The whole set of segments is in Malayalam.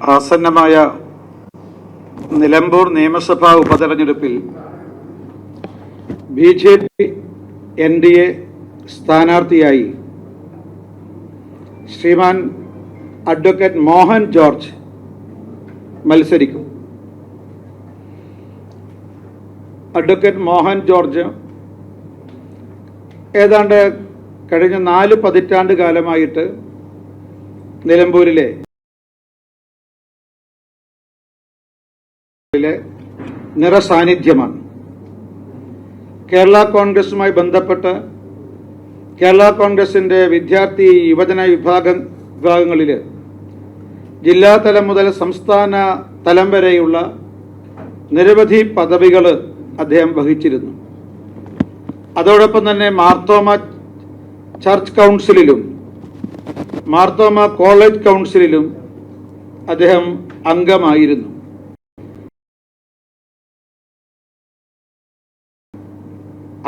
ആസന്നമായ നിലമ്പൂർ നിയമസഭാ ഉപതെരഞ്ഞെടുപ്പിൽ B J P N D A സ്ഥാനാർത്ഥിയായി ശ്രീമാൻ അഡ്വക്കേറ്റ് മോഹൻ ജോർജ് മത്സരിക്കും. അഡ്വക്കേറ്റ് മോഹൻ ജോർജ് ഏതാണ്ട് കഴിഞ്ഞ നാല് പതിറ്റാണ്ട് കാലമായിട്ട് നിലമ്പൂരിലെ ിലെ നിറസാന്നിധ്യമാണ്. കേരള കോൺഗ്രസുമായി ബന്ധപ്പെട്ട് കേരള കോൺഗ്രസിന്റെ വിദ്യാർത്ഥി യുവജന വിഭാഗം വിഭാഗങ്ങളിൽ ജില്ലാതലം മുതൽ സംസ്ഥാന തലം വരെയുള്ള നിരവധി പദവികൾ അദ്ദേഹം വഹിച്ചിരുന്നു. അതോടൊപ്പം തന്നെ മാർത്തോമ ചർച്ച് കൗൺസിലിലും മാർത്തോമ കോളേജ് കൗൺസിലിലും അദ്ദേഹം അംഗമായിരുന്നു.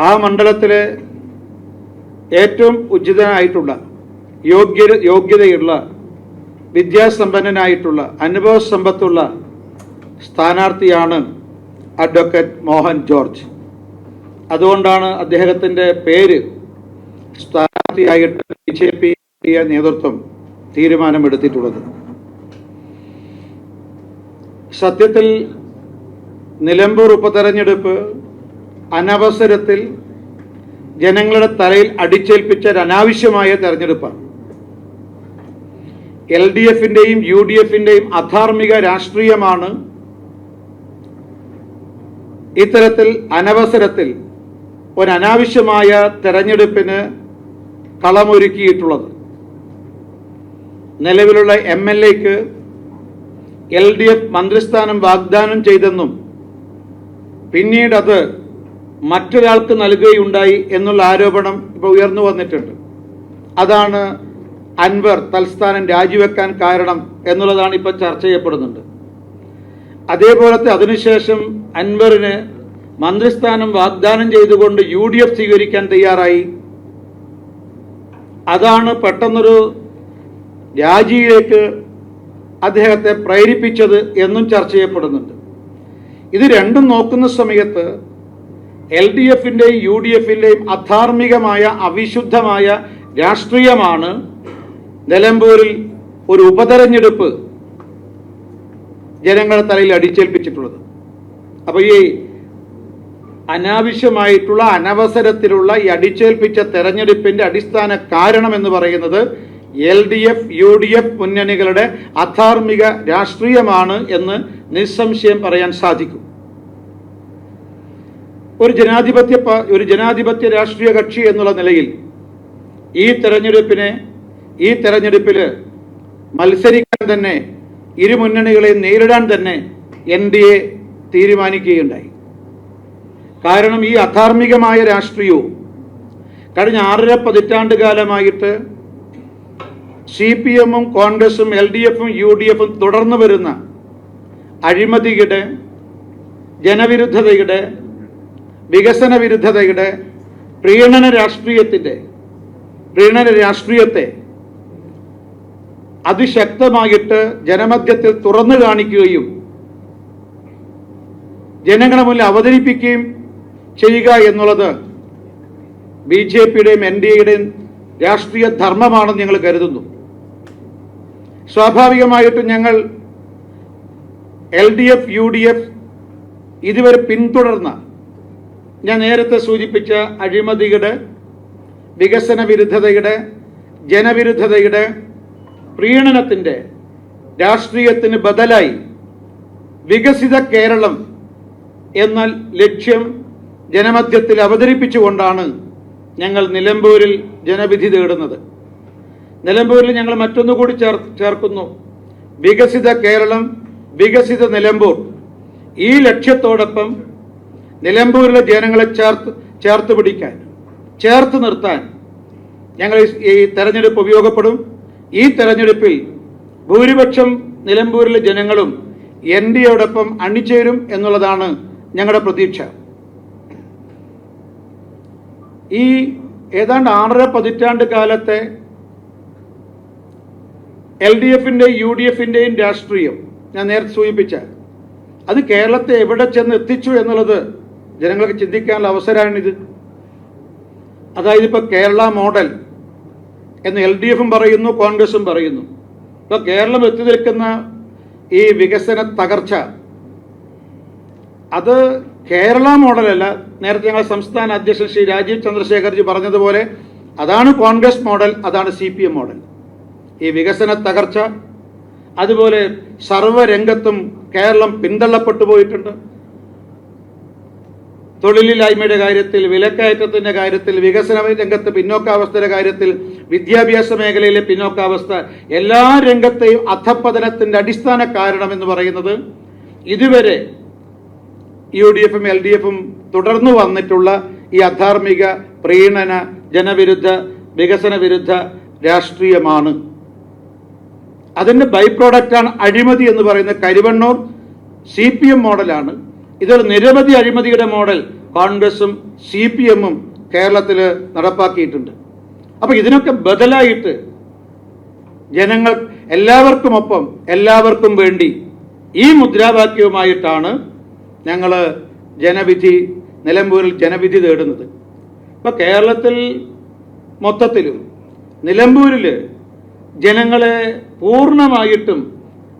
ആ മണ്ഡലത്തിലെ ഏറ്റവും ഉചിതനായിട്ടുള്ള യോഗ്യ യോഗ്യതയുള്ള വിദ്യാസമ്പന്നനായിട്ടുള്ള അനുഭവ സമ്പത്തുള്ള സ്ഥാനാർത്ഥിയാണ് അഡ്വക്കേറ്റ് മോഹൻ ജോർജ്. അതുകൊണ്ടാണ് അദ്ദേഹത്തിന്റെ പേര് സ്ഥാനാർത്ഥിയായിട്ട് ബി ജെ പി നേതൃത്വം തീരുമാനമെടുത്തിട്ടുള്ളത്. സത്യത്തിൽ നിലമ്പൂർ ഉപതെരഞ്ഞെടുപ്പ് അനവസരത്തിൽ ജനങ്ങളുടെ തലയിൽ അടിച്ചേൽപ്പിച്ച ഒരു അനാവശ്യമായ തെരഞ്ഞെടുപ്പാണ്. എൽ ഡി എഫിന്റെയും യു ഡി എഫിന്റെയും അധാർമിക രാഷ്ട്രീയമാണ് ഇത്തരത്തിൽ അനവസരത്തിൽ ഒരു തെരഞ്ഞെടുപ്പിന് കളമൊരുക്കിയിട്ടുള്ളത്. നിലവിലുള്ള എം എൽ എക്ക് എൽ ഡി എഫ് മന്ത്രിസ്ഥാനം വാഗ്ദാനം ചെയ്തെന്നും പിന്നീട് അത് മറ്റൊരാൾക്ക് നൽകുകയുണ്ടായി എന്നുള്ള ആരോപണം ഇപ്പോൾ ഉയർന്നു വന്നിട്ടുണ്ട്. അതാണ് അൻവർ തൽസ്ഥാനം രാജിവെക്കാൻ കാരണം എന്നുള്ളതാണ് ഇപ്പോൾ ചർച്ച ചെയ്യപ്പെടുന്നുണ്ട്. അതേപോലത്തെ അതിനുശേഷം അൻവറിന് മന്ത്രിസ്ഥാനം വാഗ്ദാനം ചെയ്തുകൊണ്ട് യു ഡി എഫ് സ്വീകരിക്കാൻ തയ്യാറായി. അതാണ് പെട്ടെന്നൊരു രാജിയിലേക്ക് അദ്ദേഹത്തെ പ്രേരിപ്പിച്ചത് എന്നും ചർച്ച ചെയ്യപ്പെടുന്നുണ്ട്. ഇത് രണ്ടും നോക്കുന്ന സമയത്ത് എൽ ഡി എഫിന്റെയും യു ഡി എഫിന്റെയും അധാർമികമായ അവിശുദ്ധമായ രാഷ്ട്രീയമാണ് നിലമ്പൂരിൽ ഒരു ഉപതെരഞ്ഞെടുപ്പ് ജനങ്ങളുടെ തലയിൽ അടിച്ചേൽപ്പിച്ചിട്ടുള്ളത്. അപ്പോൾ ഈ അനാവശ്യമായിട്ടുള്ള അനവസരത്തിലുള്ള ഈ അടിച്ചേൽപ്പിച്ച തെരഞ്ഞെടുപ്പിന്റെ അടിസ്ഥാന കാരണം എന്ന് പറയുന്നത് L D F U D F മുന്നണികളുടെ അധാർമിക രാഷ്ട്രീയമാണ് എന്ന് നിസ്സംശയം പറയാൻ സാധിക്കും. ഒരു ജനാധിപത്യ ഒരു ജനാധിപത്യ രാഷ്ട്രീയ കക്ഷി എന്നുള്ള നിലയിൽ ഈ തെരഞ്ഞെടുപ്പിനെ ഈ തെരഞ്ഞെടുപ്പിൽ മത്സരിക്കാൻ തന്നെ ഇരുമുന്നണികളെ നേരിടാൻ തന്നെ എൻ ഡി എ തീരുമാനിക്കുകയുണ്ടായി. കാരണം ഈ അധാർമികമായ രാഷ്ട്രീയവും കഴിഞ്ഞ ആറര പതിറ്റാണ്ട് കാലമായിട്ട് സി പി എമ്മും കോൺഗ്രസും എൽ ഡി എഫും യു ഡി എഫും തുടർന്നു വരുന്ന അഴിമതിയുടെ ജനവിരുദ്ധതയുടെ വികസന വിരുദ്ധതയുടെ പ്രീണന രാഷ്ട്രീയത്തിന്റെ പ്രീണന രാഷ്ട്രീയത്തെ അതിശക്തമായിട്ട് ജനമധ്യത്തിൽ തുറന്നു കാണിക്കുകയും ജനങ്ങളുടെ മുന്നിൽ അവതരിപ്പിക്കുകയും ചെയ്യുക എന്നുള്ളത് ബി ജെ പിയുടെയും എൻ ഡി എയുടെയും രാഷ്ട്രീയ ധർമ്മമാണെന്ന് ഞങ്ങൾ കരുതുന്നു. സ്വാഭാവികമായിട്ടും ഞങ്ങൾ L D F U D F ഇതുവരെ പിന്തുടർന്ന ഞാൻ നേരത്തെ സൂചിപ്പിച്ച അഴിമതിയുടെ വികസന വിരുദ്ധതയുടെ ജനവിരുദ്ധതയുടെ പ്രീണനത്തിന്റെ രാഷ്ട്രീയത്തിന് ബദലായി വികസിത കേരളം എന്ന ലക്ഷ്യം ജനമധ്യത്തിൽ അവതരിപ്പിച്ചുകൊണ്ടാണ് ഞങ്ങൾ നിലമ്പൂരിൽ ജനവിധി തേടുന്നത്. നിലമ്പൂരിൽ ഞങ്ങൾ മറ്റൊന്നുകൂടി ചേർ ചേർക്കുന്നു. വികസിത കേരളം വികസിത നിലമ്പൂർ. ഈ ലക്ഷ്യത്തോടൊപ്പം നിലമ്പൂരിലെ ജനങ്ങളെ ചേർത്ത് ചേർത്ത് പിടിക്കാൻ ചേർത്ത് നിർത്താൻ ഞങ്ങൾ ഈ- തെരഞ്ഞെടുപ്പ് ഉപയോഗപ്പെടും. ഈ തെരഞ്ഞെടുപ്പിൽ ഭൂരിപക്ഷം നിലമ്പൂരിലെ ജനങ്ങളും എൻ ഡി എയോടൊപ്പം അണിചേരും എന്നുള്ളതാണ് ഞങ്ങളുടെ പ്രതീക്ഷ. ഈ ഏതാണ്ട് ആറര പതിറ്റാണ്ട് കാലത്തെ എൽ ഡി എഫിന്റെയും യു ഡി എഫിന്റെയും രാഷ്ട്രീയം ഞാൻ നേരത്തെ സൂചിപ്പിച്ച അത് കേരളത്തെ എവിടെ ചെന്ന് എത്തിച്ചു എന്നുള്ളത് ജനങ്ങൾക്ക് ചിന്തിക്കാനുള്ള അവസരമാണിത്. അതായത് ഇപ്പോൾ കേരള മോഡൽ എന്ന് എൽ ഡി എഫും പറയുന്നു കോൺഗ്രസും പറയുന്നു. ഇപ്പോൾ കേരളം എത്തി നിൽക്കുന്ന ഈ വികസന തകർച്ച അത് കേരള മോഡലല്ല. നേരത്തെ ഞങ്ങൾ സംസ്ഥാന അധ്യക്ഷൻ ശ്രീ രാജീവ് ചന്ദ്രശേഖർജി പറഞ്ഞതുപോലെ അതാണ് കോൺഗ്രസ് മോഡൽ അതാണ് സി പി എം മോഡൽ. ഈ വികസന തകർച്ച അതുപോലെ സർവരംഗത്തും കേരളം പിന്തള്ളപ്പെട്ടു പോയിട്ടുണ്ട്. തൊഴിലില്ലായ്മയുടെ കാര്യത്തിൽ വിലക്കയറ്റത്തിന്റെ കാര്യത്തിൽ വികസന രംഗത്ത് പിന്നോക്കാവസ്ഥയുടെ കാര്യത്തിൽ വിദ്യാഭ്യാസ മേഖലയിലെ പിന്നോക്കാവസ്ഥ എല്ലാ രംഗത്തെയും അധപ്പതനത്തിന്റെ അടിസ്ഥാന കാരണം എന്ന് പറയുന്നത് ഇതുവരെ യു ഡി എഫും എൽ ഡി എഫും തുടർന്നു വന്നിട്ടുള്ള ഈ അധാർമിക പ്രീണന ജനവിരുദ്ധ വികസന വിരുദ്ധ രാഷ്ട്രീയമാണ്. അതിന്റെ ബൈ പ്രോഡക്റ്റാണ് അഴിമതി എന്ന് പറയുന്ന കരിവണ്ണൂർ സി പി എം മോഡലാണ്. ഇതൊരു നിരവധി അഴിമതിയുടെ മോഡൽ കോൺഗ്രസും സി പി എമ്മും കേരളത്തിൽ നടപ്പാക്കിയിട്ടുണ്ട്. അപ്പോൾ ഇതിനൊക്കെ ബദലായിട്ട് ജനങ്ങൾ എല്ലാവർക്കുമൊപ്പം എല്ലാവർക്കും വേണ്ടി ഈ മുദ്രാവാക്യവുമായിട്ടാണ് ഞങ്ങൾ ജനവിധി നിലമ്പൂരിൽ ജനവിധി തേടുന്നത്. ഇപ്പോൾ കേരളത്തിൽ മൊത്തത്തിലും നിലമ്പൂരിൽ ജനങ്ങളെ പൂർണമായിട്ടും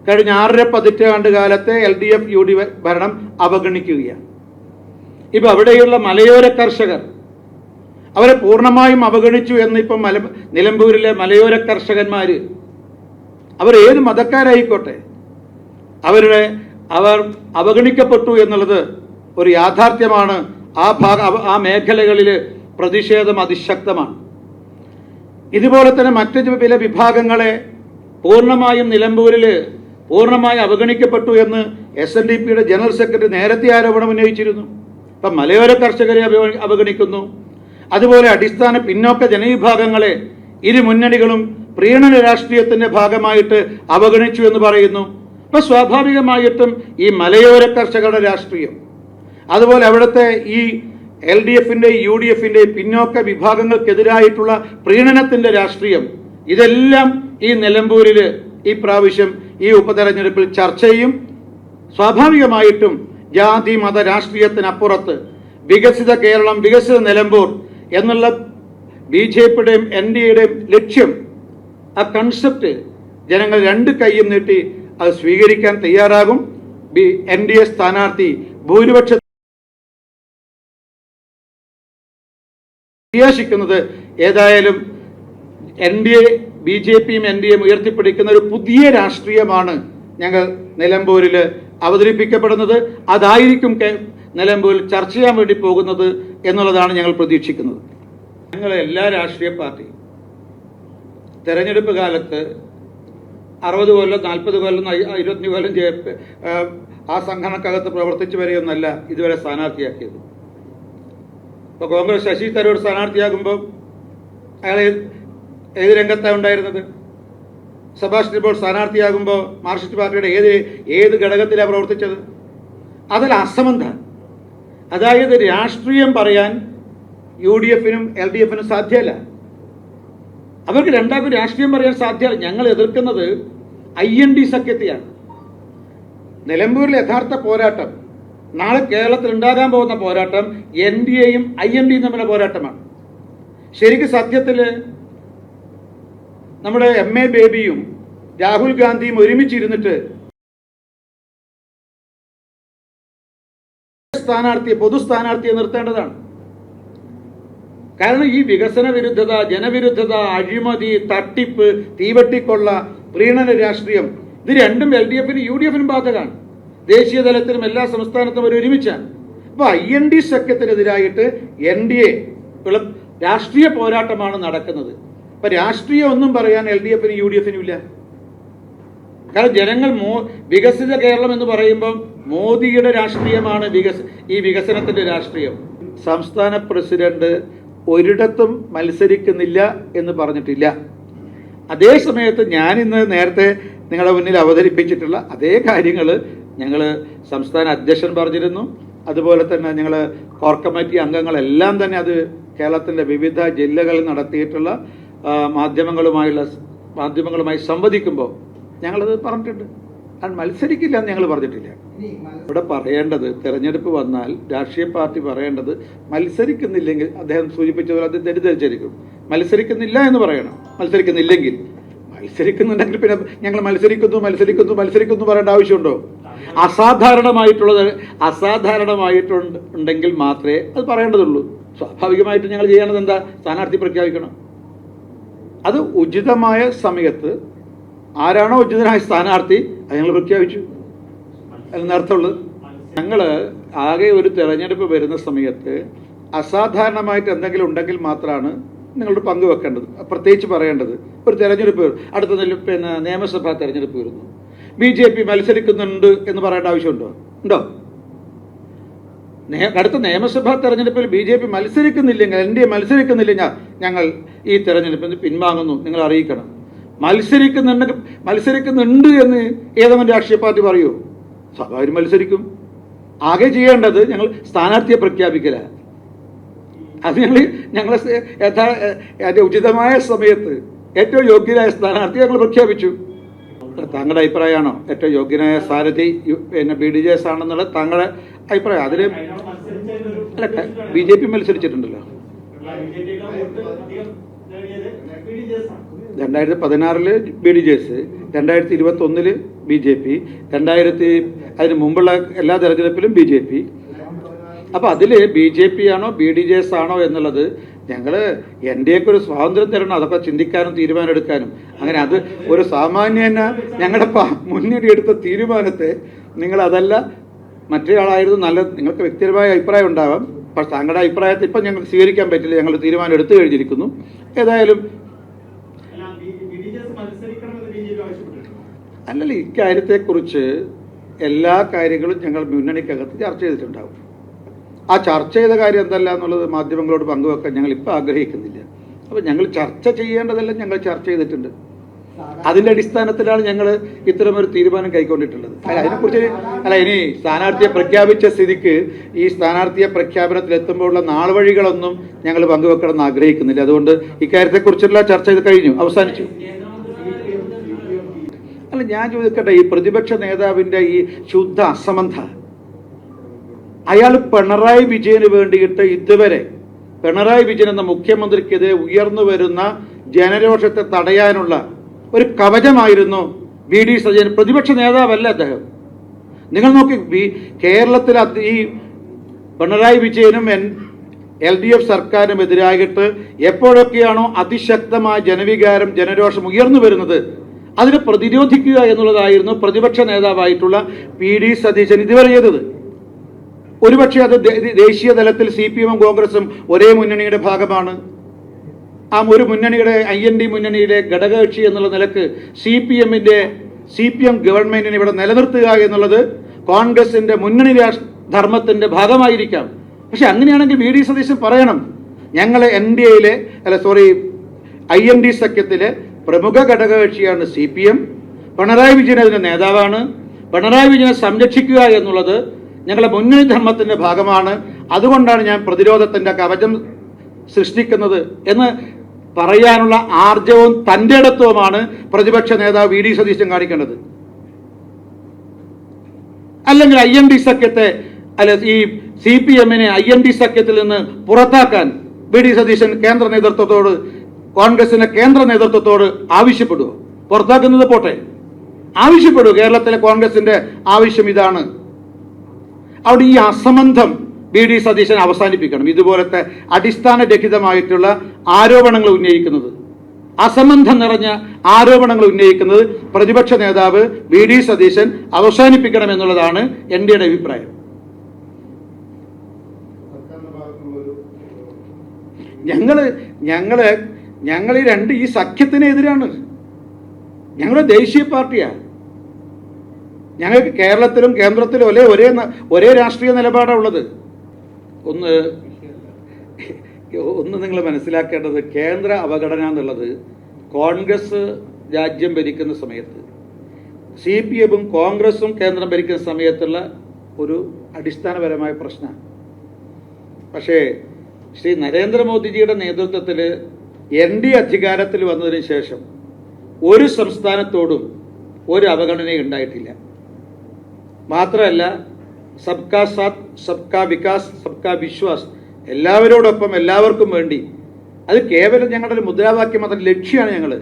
കഴിഞ്ഞ ആറര പതിറ്റാണ്ട് കാലത്തെ L D F U D ഭരണം അവഗണിക്കുകയാണ്. ഇപ്പൊ അവിടെയുള്ള മലയോര കർഷകർ അവരെ പൂർണമായും അവഗണിച്ചു എന്ന് ഇപ്പം മല നിലമ്പൂരിലെ മലയോര കർഷകന്മാര് അവർ ഏത് മതക്കാരായിക്കോട്ടെ അവരുടെ അവർ അവഗണിക്കപ്പെട്ടു എന്നുള്ളത് ഒരു യാഥാർത്ഥ്യമാണ്. ആ ഭാഗ ആ മേഖലകളിൽ പ്രതിഷേധം അതിശക്തമാണ്. ഇതുപോലെ തന്നെ മറ്റു ചില വിഭാഗങ്ങളെ പൂർണമായും നിലമ്പൂരിൽ പൂർണമായും അവഗണിക്കപ്പെട്ടു എന്ന് എസ് എൻ ഡി പിയുടെ ജനറൽ സെക്രട്ടറി നേരത്തെ ആരോപണം ഉന്നയിച്ചിരുന്നു. ഇപ്പം മലയോര കർഷകരെ അവഗണിക്കുന്നു. അതുപോലെ അടിസ്ഥാന പിന്നോക്ക ജനവിഭാഗങ്ങളെ ഇരു മുന്നണികളും പ്രീണന രാഷ്ട്രീയത്തിന്റെ ഭാഗമായിട്ട് അവഗണിച്ചു എന്ന് പറയുന്നു. അപ്പൊ സ്വാഭാവികമായിട്ടും ഈ മലയോര കർഷകരുടെ രാഷ്ട്രീയം അതുപോലെ അവിടുത്തെ ഈ എൽ ഡി എഫിന്റെ യു ഡി എഫിന്റെ പിന്നോക്ക വിഭാഗങ്ങൾക്കെതിരായിട്ടുള്ള പ്രീണനത്തിന്റെ രാഷ്ട്രീയം ഇതെല്ലാം ഈ നിലമ്പൂരിൽ ഈ പ്രാവശ്യം ഈ ഉപതെരഞ്ഞെടുപ്പിൽ ചർച്ച ചെയ്യും സ്വാഭാവികമായിട്ടും ജാതി മത രാഷ്ട്രീയത്തിനപ്പുറത്ത് വികസിത കേരളം വികസിത നിലമ്പൂർ എന്നുള്ള ബി ജെ പിയുടെയും എൻ ഡി എയുടെയും ലക്ഷ്യം ആ കൺസെപ്റ്റ് ജനങ്ങൾ രണ്ട് കൈയും നീട്ടി അത് സ്വീകരിക്കാൻ തയ്യാറാകും. ബി എൻ ഡി എ സ്ഥാനാർത്ഥി ഭൂരിപക്ഷ പ്രത്യാശിക്കുന്നത് ഏതായാലും N D A B J പിയും എൻ ഡി എയും ഉയർത്തിപ്പിടിക്കുന്ന ഒരു പുതിയ രാഷ്ട്രീയമാണ് ഞങ്ങൾ നിലമ്പൂരിൽ അവതരിപ്പിക്കപ്പെടുന്നത്. അതായിരിക്കും നിലമ്പൂരിൽ ചർച്ച ചെയ്യാൻ വേണ്ടി പോകുന്നത് എന്നുള്ളതാണ് ഞങ്ങൾ പ്രതീക്ഷിക്കുന്നത്. ഞങ്ങൾ എല്ലാ രാഷ്ട്രീയ പാർട്ടിയും തെരഞ്ഞെടുപ്പ് കാലത്ത് അറുപത് കൊല്ലം നാൽപ്പത് കൊല്ലം ഇരുപത്തഞ്ച് കൊല്ലം ആ, സംഘടനക്കകത്ത് പ്രവർത്തിച്ചു വരെയൊന്നല്ല ഇതുവരെ സ്ഥാനാർത്ഥിയാക്കിയത്. ഇപ്പോൾ കോൺഗ്രസ് ശശി തരൂർ സ്ഥാനാർത്ഥിയാകുമ്പോൾ അയാൾ ഏത് രംഗത്താണ് ഉണ്ടായിരുന്നത്? സഭാഷ് ഇപ്പോൾ സ്ഥാനാർത്ഥിയാകുമ്പോൾ മാർക്സിസ്റ്റ് പാർട്ടിയുടെ ഏത് ഏത് ഘടകത്തിലാണ് പ്രവർത്തിച്ചത്? അതിൽ അസമന്ത അതായത് രാഷ്ട്രീയം പറയാൻ യു ഡി എഫിനും എൽ ഡി എഫിനും സാധ്യമല്ല അവർക്ക് രണ്ടാമത് രാഷ്ട്രീയം പറയാൻ സാധ്യമല്ല ഞങ്ങൾ എതിർക്കുന്നത് ഐ എൻ ഡി സഖ്യത്തെയാണ്. നിലമ്പൂരിലെ യഥാർത്ഥ പോരാട്ടം നാളെ കേരളത്തിൽ ഉണ്ടാകാൻ പോകുന്ന പോരാട്ടം എൻ ഡി എയും ഐ എൻ ഡിയും തമ്മിലുള്ള പോരാട്ടമാണ്. ശരിക്കും സത്യത്തിൽ നമ്മുടെ എം എ ബേബിയും രാഹുൽ ഗാന്ധിയും ഒരുമിച്ചിരുന്നിട്ട് സ്ഥാനാർത്ഥിയെ പൊതു സ്ഥാനാർത്ഥിയെ നിർത്തേണ്ടതാണ്. കാരണം ഈ വികസന വിരുദ്ധത ജനവിരുദ്ധത അഴിമതി തട്ടിപ്പ് തീവട്ടിക്കൊള്ള പ്രീണന രാഷ്ട്രീയം ഇത് രണ്ടും എൽ ഡി എഫിനും യു ഡി എഫിനും ബാധകമാണ്. ദേശീയ തലത്തിലും എല്ലാ സംസ്ഥാനത്തും അവർ ഒരുമിച്ചാണ്. അപ്പൊ ഐ എൻ ഡി സഖ്യത്തിനെതിരായിട്ട് എൻ ഡി എ രാഷ്ട്രീയ പോരാട്ടമാണ് നടക്കുന്നത്. അപ്പൊ രാഷ്ട്രീയം ഒന്നും പറയാൻ എൽ ഡി എഫിനും യു ഡി എഫിനും ഇല്ല. കാരണം ജനങ്ങൾ മോ വികസിത കേരളം എന്ന് പറയുമ്പോൾ മോദിയുടെ രാഷ്ട്രീയമാണ് വികസ ഈ വികസനത്തിന്റെ രാഷ്ട്രീയം. സംസ്ഥാന പ്രസിഡന്റ് ഒരിടത്തും മത്സരിക്കുന്നില്ല എന്ന് പറഞ്ഞിട്ടില്ല. അതേ സമയത്ത് ഞാനിന്ന് നേരത്തെ നിങ്ങളുടെ മുന്നിൽ അവതരിപ്പിച്ചിട്ടുള്ള അതേ കാര്യങ്ങൾ ഞങ്ങൾ സംസ്ഥാന അധ്യക്ഷൻ പറഞ്ഞിരുന്നു. അതുപോലെ തന്നെ ഞങ്ങൾ കോർ കമ്മിറ്റി അംഗങ്ങളെല്ലാം തന്നെ അത് കേരളത്തിന്റെ വിവിധ ജില്ലകളിൽ നടത്തിയിട്ടുള്ള മാധ്യമങ്ങളുമായുള്ള മാധ്യമങ്ങളുമായി സംവദിക്കുമ്പോൾ ഞങ്ങളത് പറഞ്ഞിട്ടുണ്ട്. അത് മത്സരിക്കില്ല എന്ന് ഞങ്ങൾ പറഞ്ഞിട്ടില്ല. ഇവിടെ പറയേണ്ടത് തെരഞ്ഞെടുപ്പ് വന്നാൽ രാഷ്ട്രീയ പാർട്ടി പറയേണ്ടത് മത്സരിക്കുന്നില്ലെങ്കിൽ അദ്ദേഹം സൂചിപ്പിച്ചതുപോലെ അത് തെറ്റിദ്ധരിച്ചിരിക്കും. മത്സരിക്കുന്നില്ല എന്ന് പറയണം. മത്സരിക്കുന്നില്ലെങ്കിൽ. മത്സരിക്കുന്നുണ്ടെങ്കിൽ പിന്നെ ഞങ്ങൾ മത്സരിക്കുന്നു മത്സരിക്കുന്നു മത്സരിക്കുന്നു പറയേണ്ട ആവശ്യമുണ്ടോ? അസാധാരണമായിട്ടുള്ളത് അസാധാരണമായിട്ടുണ്ട് ഉണ്ടെങ്കിൽ മാത്രമേ അത് പറയേണ്ടതുള്ളൂ. സ്വാഭാവികമായിട്ട് ഞങ്ങൾ ചെയ്യേണ്ടത് എന്താ? സ്ഥാനാർത്ഥി പ്രഖ്യാപിക്കണം. അത് ഉചിതമായ സമയത്ത് ആരാണോ ഉചിതനായ സ്ഥാനാർത്ഥി അത് ഞങ്ങൾ പ്രഖ്യാപിച്ചു. എന്നർത്ഥമുള്ളത് ഞങ്ങൾ ആകെ ഒരു തെരഞ്ഞെടുപ്പ് വരുന്ന സമയത്ത് അസാധാരണമായിട്ട് എന്തെങ്കിലും ഉണ്ടെങ്കിൽ മാത്രമാണ് പങ്ക് വെക്കേണ്ടത്. പ്രത്യേകിച്ച് പറയേണ്ടത് ഒരു തെരഞ്ഞെടുപ്പ് അടുത്ത പിന്നെ നിയമസഭാ തെരഞ്ഞെടുപ്പ് വരുന്നു. ബി ജെ പി മത്സരിക്കുന്നുണ്ട് എന്ന് പറയേണ്ട ആവശ്യമുണ്ടോ? ഉണ്ടോ? അടുത്ത നിയമസഭാ തെരഞ്ഞെടുപ്പിൽ ബി ജെ പി മത്സരിക്കുന്നില്ലെങ്കിൽ എൻ ഡി എ മത്സരിക്കുന്നില്ലെങ്കിൽ ഞങ്ങൾ ഈ തെരഞ്ഞെടുപ്പിൽ നിന്ന് പിൻവാങ്ങുന്നു. നിങ്ങൾ അറിയിക്കണം. മത്സരിക്കുന്നുണ്ട് മത്സരിക്കുന്നുണ്ട് എന്ന് ഏതെങ്കിലും രാഷ്ട്രീയ പാർട്ടി പറയൂ? സ്വാഭാവികം മത്സരിക്കും. ആകെ ചെയ്യേണ്ടത് ഞങ്ങൾ സ്ഥാനാർത്ഥിയെ പ്രഖ്യാപിക്കല. അത് ഞങ്ങൾ ഞങ്ങൾ യഥാ ഉചിതമായ സമയത്ത് ഏറ്റവും യോഗ്യരായ സ്ഥാനാർത്ഥിയെ ഞങ്ങൾ പ്രഖ്യാപിച്ചു. താങ്കളുടെ അഭിപ്രായമാണോ? ഏറ്റവും യോഗ്യനായ സാരഥി പിന്നെ ബി ഡി ജെ എസ് ആണെന്നുള്ള താങ്കളുടെ അഭിപ്രായം. അതിൽ അല്ല ബി ജെ പി മത്സരിച്ചിട്ടുണ്ടല്ലോ. രണ്ടായിരത്തി പതിനാറിൽ ബി ഡി ജെ എസ് രണ്ടായിരത്തി ഇരുപത്തി ഒന്നിൽ ബി ജെ പി രണ്ടായിരത്തി അതിന് മുമ്പുള്ള എല്ലാ തെരഞ്ഞെടുപ്പിലും ബി ജെ പി അപ്പൊ അതിൽ ബി ജെ പി ആണോ ബി ഡി ജെ എസ് ആണോ എന്നുള്ളത് ഞങ്ങൾ എന്റെയൊക്കെ ഒരു സ്വാതന്ത്ര്യം തരണം അതൊക്കെ ചിന്തിക്കാനും തീരുമാനം എടുക്കാനും അങ്ങനെ അത് ഒരു സാമാന്യന ഞങ്ങളുടെ മുന്നിടി എടുത്ത തീരുമാനത്തെ നിങ്ങൾ അതല്ല മറ്റൊരാളായിരുന്നു നല്ല നിങ്ങൾക്ക് വ്യക്തിപരമായ അഭിപ്രായം ഉണ്ടാവാം. പക്ഷെ താങ്കളുടെ അഭിപ്രായത്തെ ഇപ്പം ഞങ്ങൾക്ക് സ്വീകരിക്കാൻ പറ്റില്ല ഞങ്ങൾ തീരുമാനം എടുത്തു കഴിഞ്ഞിരിക്കുന്നു. ഏതായാലും അല്ലല്ല ഇക്കാര്യത്തെക്കുറിച്ച് എല്ലാ കാര്യങ്ങളും ഞങ്ങൾ മുന്നണിക്കകത്ത് ചർച്ച ചെയ്തിട്ടുണ്ടാവും. ആ ചർച്ച ചെയ്ത കാര്യം എന്തല്ല എന്നുള്ളത് മാധ്യമങ്ങളോട് പങ്കുവെക്കാൻ ഞങ്ങൾ ഇപ്പം ആഗ്രഹിക്കുന്നില്ല. അപ്പം ഞങ്ങൾ ചർച്ച ചെയ്യേണ്ടതെല്ലാം ഞങ്ങൾ ചർച്ച ചെയ്തിട്ടുണ്ട്. അതിന്റെ അടിസ്ഥാനത്തിലാണ് ഞങ്ങൾ ഇത്തരമൊരു തീരുമാനം കൈക്കൊണ്ടിട്ടുള്ളത്. അല്ല അതിനെക്കുറിച്ച് അല്ല ഇനി സ്ഥാനാർത്ഥിയെ പ്രഖ്യാപിച്ച സ്ഥിതിക്ക് ഈ സ്ഥാനാർത്ഥിയെ പ്രഖ്യാപനത്തിൽ എത്തുമ്പോഴുള്ള നാൾവഴികളൊന്നും ഞങ്ങൾ പങ്കുവെക്കണമെന്ന് ആഗ്രഹിക്കുന്നില്ല. അതുകൊണ്ട് ഇക്കാര്യത്തെക്കുറിച്ചുള്ള ചർച്ച ചെയ്ത് കഴിഞ്ഞു. അവസാനിച്ചു. അല്ല ഞാൻ ചോദിക്കട്ടെ ഈ പ്രതിപക്ഷ നേതാവിന്റെ ഈ ശുദ്ധ അസമന്ധ അയാൾ പിണറായി വിജയന് വേണ്ടിയിട്ട് ഇതുവരെ പിണറായി വിജയൻ എന്ന മുഖ്യമന്ത്രിക്കെതിരെ ഉയർന്നു വരുന്ന ജനരോഷത്തെ തടയാനുള്ള ഒരു കവചമായിരുന്നു വി ഡി സജയൻ. പ്രതിപക്ഷ നേതാവല്ല അദ്ദേഹം. നിങ്ങൾ നോക്കി കേരളത്തിൽ ഈ പിണറായി വിജയനും എൻ എൽ ഡി എഫ് സർക്കാരിനും എതിരായിട്ട് എപ്പോഴൊക്കെയാണോ അതിശക്തമായ ജനവികാരം ജനരോഷം ഉയർന്നു വരുന്നത് അതിനെ പ്രതിരോധിക്കുക എന്നുള്ളതായിരുന്നു പ്രതിപക്ഷ നേതാവായിട്ടുള്ള പി ഡി സതീശൻ ഇതുവരെ ചെയ്തത്. ഒരുപക്ഷെ അത് ദേശീയ തലത്തിൽ സി പി എമ്മും കോൺഗ്രസും ഒരേ മുന്നണിയുടെ ഭാഗമാണ്. ആ ഒരു മുന്നണിയുടെ ഐ എൻ ഡി മുന്നണിയുടെ ഘടകകക്ഷി എന്നുള്ള നിലയ്ക്ക് സി പി എമ്മിന്റെ സി പി എം ഗവൺമെന്റിനെ ഇവിടെ നിലനിർത്തുക എന്നുള്ളത് കോൺഗ്രസിന്റെ മുന്നണി ധർമ്മത്തിന്റെ ഭാഗമായിരിക്കാം. പക്ഷെ അങ്ങനെയാണെങ്കിൽ വി ഡി സതീശൻ പറയണം ഞങ്ങൾ എൻ ഡി എയിലെ അല്ല സോറി ഐ എൻ ഡി സഖ്യത്തിലെ പ്രമുഖ ഘടകകക്ഷിയാണ് C P M Pinarayi Vijayan അതിന്റെ നേതാവാണ്. പിണറായി വിജയനെ സംരക്ഷിക്കുക എന്നുള്ളത് ഞങ്ങളുടെ മുന്നണി ധർമ്മത്തിന്റെ ഭാഗമാണ്. അതുകൊണ്ടാണ് ഞാൻ പ്രതിരോധത്തിന്റെ കവചം സൃഷ്ടിക്കുന്നത് എന്ന് പറയാനുള്ള ആർജവും തന്റെ ഇടത്വമാണ് പ്രതിപക്ഷ നേതാവ് വി ഡി സതീശൻ കാണിക്കേണ്ടത്. അല്ലെങ്കിൽ ഐ എൻ ഡി സഖ്യത്തെ അല്ലെ ഈ സി പി എമ്മിനെ ഐ എൻ ഡി സഖ്യത്തിൽ നിന്ന് പുറത്താക്കാൻ വി ഡി സതീശൻ കേന്ദ്ര നേതൃത്വത്തോട് കോൺഗ്രസിന്റെ കേന്ദ്ര നേതൃത്വത്തോട് ആവശ്യപ്പെടുക പുറത്താക്കുന്നത് പോട്ടെ. ആവശ്യപ്പെടുക കേരളത്തിലെ കോൺഗ്രസിന്റെ ആവശ്യം ഇതാണ്. അവിടെ ഈ അസംബന്ധം ബി ഡി സതീശൻ അവസാനിപ്പിക്കണം. ഇതുപോലത്തെ അടിസ്ഥാനരഹിതമായിട്ടുള്ള ആരോപണങ്ങൾ ഉന്നയിക്കുന്നത്. അസംബന്ധം നിറഞ്ഞ ആരോപണങ്ങൾ ഉന്നയിക്കുന്നത് പ്രതിപക്ഷ നേതാവ് ബി ഡി സതീശൻ അവസാനിപ്പിക്കണം എന്നുള്ളതാണ് എന്റെ അഭിപ്രായം. ഞങ്ങൾ ഞങ്ങൾ ഞങ്ങൾ ഈ രണ്ട് ഈ സഖ്യത്തിനെതിരാണ്. ഞങ്ങളുടെ ദേശീയ പാർട്ടിയാണ് ഞങ്ങൾക്ക് കേരളത്തിലും കേന്ദ്രത്തിലും ഒരേ ഒരേ ഒരേ രാഷ്ട്രീയ നിലപാടാണ് ഉള്ളത്. ഒന്ന് ഒന്ന് നിങ്ങൾ മനസ്സിലാക്കേണ്ടത് കേന്ദ്ര അവഗണന എന്നുള്ളത് കോൺഗ്രസ് രാജ്യം ഭരിക്കുന്ന സമയത്ത് സി പി എമ്മും കോൺഗ്രസും കേന്ദ്രം ഭരിക്കുന്ന സമയത്തുള്ള ഒരു അടിസ്ഥാനപരമായ പ്രശ്നമാണ് പക്ഷേ ശ്രീ നരേന്ദ്രമോദിജിയുടെ നേതൃത്വത്തിൽ എൻ ഡി അധികാരത്തിൽ വന്നതിന് ശേഷം ഒരു സംസ്ഥാനത്തോടും ഒരു അവഗണനയും ഉണ്ടായിട്ടില്ല. മാത്രമല്ല സബ്കാ സാത്ത് സബ്കാ വികാസ് സബ്കാ വിശ്വാസ് എല്ലാവരോടൊപ്പം എല്ലാവർക്കും വേണ്ടി. അത് കേവലം ഞങ്ങളുടെ ഒരു മുദ്രാവാക്യം അതിന്റെ ലക്ഷ്യമാണ് ഞങ്ങൾ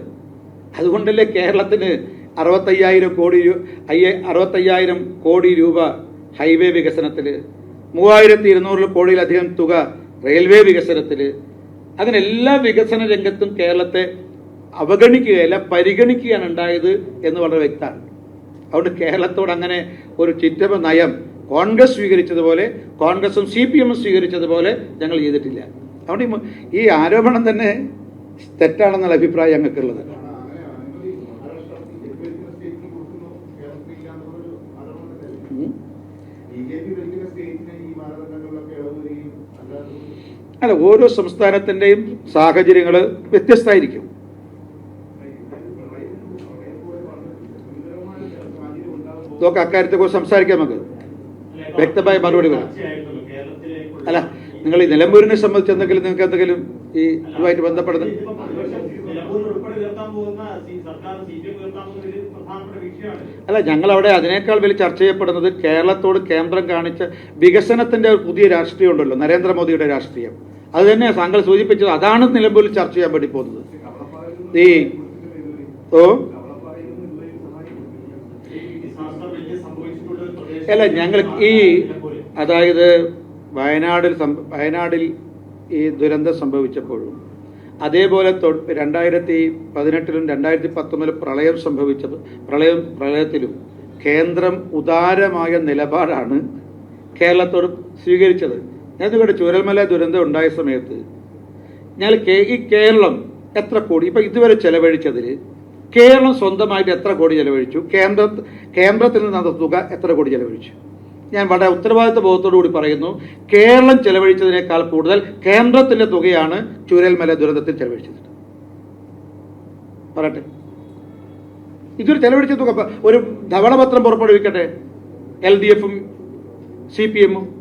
അതുകൊണ്ടല്ലേ കേരളത്തിന് അറുപത്തയ്യായിരം കോടി അയ്യ അറുപത്തയ്യായിരം കോടി രൂപ ഹൈവേ വികസനത്തിൽ മൂവായിരത്തി ഇരുന്നൂറ് കോടിയിലധികം തുക റെയിൽവേ വികസനത്തിൽ അങ്ങനെ എല്ലാ വികസന രംഗത്തും കേരളത്തെ അവഗണിക്കുകയല്ല പരിഗണിക്കുകയാണ് ഉണ്ടായത് എന്ന് വളരെ വ്യക്തമാണ്. അതുകൊണ്ട് കേരളത്തോട് അങ്ങനെ ഒരു ചിറ്റവ നയം കോൺഗ്രസ് സ്വീകരിച്ചതുപോലെ കോൺഗ്രസും സി പി എമ്മും സ്വീകരിച്ചതുപോലെ ഞങ്ങൾ ചെയ്തിട്ടില്ല. അതുകൊണ്ട് ഈ ആരോപണം തന്നെ തെറ്റാണെന്നുള്ള അഭിപ്രായം ഞങ്ങൾക്കുള്ളത്. അല്ല ഓരോ സംസ്ഥാനത്തിന്റെയും സാഹചര്യങ്ങൾ വ്യത്യസ്തമായിരിക്കും. ഇതൊക്കെ അക്കാര്യത്തെക്കുറിച്ച് സംസാരിക്കാം നമുക്ക്. വ്യക്തമായ മറുപടി. അല്ല നിങ്ങൾ ഈ നിലമ്പൂരിനെ സംബന്ധിച്ച് എന്തെങ്കിലും നിങ്ങൾക്ക് എന്തെങ്കിലും ഈ ഇതുമായിട്ട് ബന്ധപ്പെടുന്ന അല്ല ഞങ്ങൾ അവിടെ അതിനേക്കാൾ വലിയ ചർച്ച ചെയ്യപ്പെടുന്നത് കേരളത്തോട് കേന്ദ്രം കാണിച്ച വികസനത്തിന്റെ ഒരു പുതിയ രാഷ്ട്രീയം ഉണ്ടല്ലോ നരേന്ദ്രമോദിയുടെ രാഷ്ട്രീയം. അത് തന്നെ താങ്കൾ സൂചിപ്പിച്ചത്. അതാണ് നിലമ്പൂരിൽ ചർച്ച ചെയ്യാൻ വേണ്ടി പോകുന്നത്. ഈ ഓ? അല്ല ഞങ്ങൾ ഈ അതായത് വയനാടിൽ വയനാടിൽ ഈ ദുരന്തം സംഭവിച്ചപ്പോഴും അതേപോലെ രണ്ടായിരത്തി പതിനെട്ടിലും രണ്ടായിരത്തി പത്തൊമ്പതിലും പ്രളയം സംഭവിച്ചത് പ്രളയം പ്രളയത്തിലും കേന്ദ്രം ഉദാരമായ നിലപാടാണ് കേരളത്തോട് സ്വീകരിച്ചത്. ഞാൻ ഇവിടെ ചൂരൽമല ദുരന്തം ഉണ്ടായ സമയത്ത് ഞങ്ങൾ ഈ കേരളം എത്ര കോടി ഇപ്പം ഇതുവരെ ചെലവഴിച്ചതിൽ കേരളം സ്വന്തമായിട്ട് എത്ര കോടി ചെലവഴിച്ചു? കേന്ദ്ര കേന്ദ്രത്തിൽ നിന്ന് തുക എത്ര കോടി ചെലവഴിച്ചു? ഞാൻ വളരെ ഉത്തരവാദിത്വ ബോധത്തോടു കൂടി പറയുന്നു കേരളം ചെലവഴിച്ചതിനേക്കാൾ കൂടുതൽ കേന്ദ്രത്തിന്റെ തുകയാണ് ചുരൽമല ദുരന്തത്തിൽ ചെലവഴിച്ചത്. പറയട്ടെ. ഇതൊരു ചെലവഴിച്ച തുക ഒരു ധവളപത്രം പുറപ്പെടുവിക്കട്ടെ? എൽ ഡി എഫും സി പി എമ്മും?